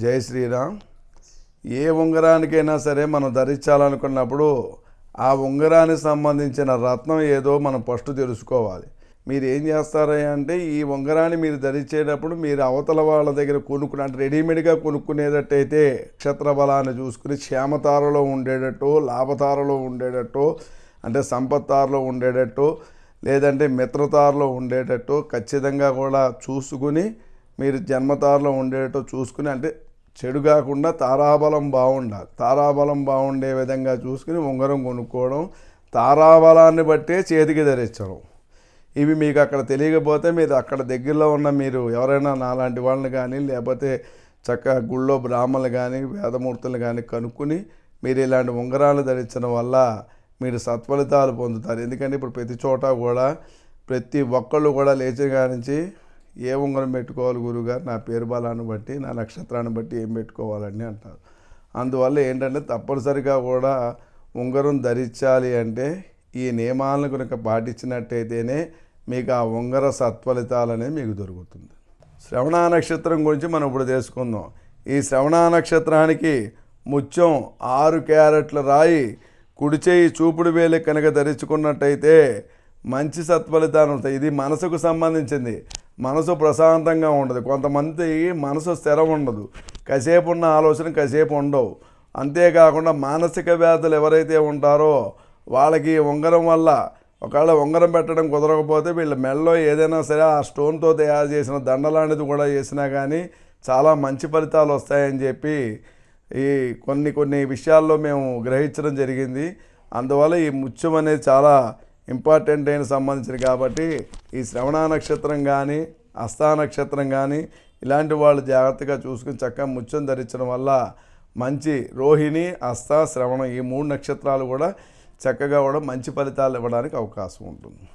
జై శ్రీరామ్. ఏ ఉంగరానికైనా సరే మనం ధరించాలనుకున్నప్పుడు ఆ ఉంగరానికి సంబంధించిన రత్నం ఏదో మనం ఫస్ట్ తెలుసుకోవాలి. మీరు ఏం చేస్తారా అంటే ఈ ఉంగరాన్ని మీరు ధరించేటప్పుడు మీరు అవతల వాళ్ళ దగ్గర కొనుక్కుని అంటే రెడీమేడ్గా కొనుక్కునేటట్టయితే నక్షత్ర బలాన్ని చూసుకుని క్షేమతారలో ఉండేటట్టు లాభతారలో ఉండేటట్టు అంటే సంపత్తారలో ఉండేటట్టు లేదంటే మిత్రతారలో ఉండేటట్టు ఖచ్చితంగా కూడా చూసుకుని మీరు జన్మతారలో ఉండేటట్టు చూసుకుని అంటే చెడు కాకుండా తారాబలం బాగుండాలి. తారాబలం బాగుండే విధంగా చూసుకుని ఉంగరం కొనుక్కోవడం తారాబలాన్ని బట్టే చేతికి ధరించడం. ఇవి మీకు అక్కడ తెలియకపోతే మీరు అక్కడ దగ్గరలో ఉన్న మీరు ఎవరైనా నాలాంటి వాళ్ళని కానీ లేకపోతే చక్కగా గుళ్ళో బ్రాహ్మణులు కానీ వేదమూర్తులు కానీ కనుక్కుని మీరు ఇలాంటి ఉంగరాలు ధరించడం వల్ల మీరు సత్ఫలితాలు పొందుతారు. ఎందుకంటే ఇప్పుడు ప్రతి చోట కూడా ప్రతి ఒక్కళ్ళు కూడా లేచిన కానించి ఏ ఉంగరం పెట్టుకోవాలి గురుగారు? నా పేరు బలాన్ని బట్టి నా నక్షత్రాన్ని బట్టి ఏం పెట్టుకోవాలని అంటారు. అందువల్ల ఏంటంటే తప్పనిసరిగా కూడా ఉంగరం ధరించాలి అంటే ఈ నియమాలను కనుక పాటించినట్టయితేనే మీకు ఆ ఉంగర సత్ఫలితాలు అనేది మీకు దొరుకుతుంది. శ్రవణ నక్షత్రం గురించి మనం ఇప్పుడు తెలుసుకుందాం. ఈ శ్రవణ నక్షత్రానికి ముత్యం ఆరు క్యారెట్ల రాయి కుడిచేయి చూపుడు వేలు కనుక ధరించుకున్నట్టయితే మంచి సత్ఫలితాలు ఉంటాయి ఇది మనసుకు సంబంధించింది. మనసు ప్రశాంతంగా ఉండదు. కొంతమంది మనసు స్థిరం ఉండదు. కాసేపు ఉన్న ఆలోచన కాసేపు ఉండవు. అంతేకాకుండా మానసిక వ్యాధులు ఎవరైతే ఉంటారో వాళ్ళకి ఉంగరం వల్ల ఒకవేళ ఉంగరం పెట్టడం కుదరకపోతే వీళ్ళ మెడలో ఏదైనా సరే ఆ స్టోన్తో తయారు చేసిన దండ లాంటిది కూడా చేసినా కానీ చాలా మంచి ఫలితాలు వస్తాయని చెప్పి ఈ కొన్ని కొన్ని విషయాల్లో మేము గ్రహించడం జరిగింది. అందువల్ల ఈ ముత్యం అనేది చాలా ఇంపార్టెంట్ అయిన సంబంధించిన కాబట్టి ఈ శ్రవణ నక్షత్రం కానీ హస్తా నక్షత్రం కానీ ఇలాంటి వాళ్ళు జాగ్రత్తగా చూసుకుని చక్కగా ముత్యం ధరించడం వల్ల మంచి రోహిణి హస్త శ్రవణం ఈ మూడు నక్షత్రాలు కూడా చక్కగా కూడా మంచి ఫలితాలు ఇవ్వడానికి అవకాశం ఉంటుంది.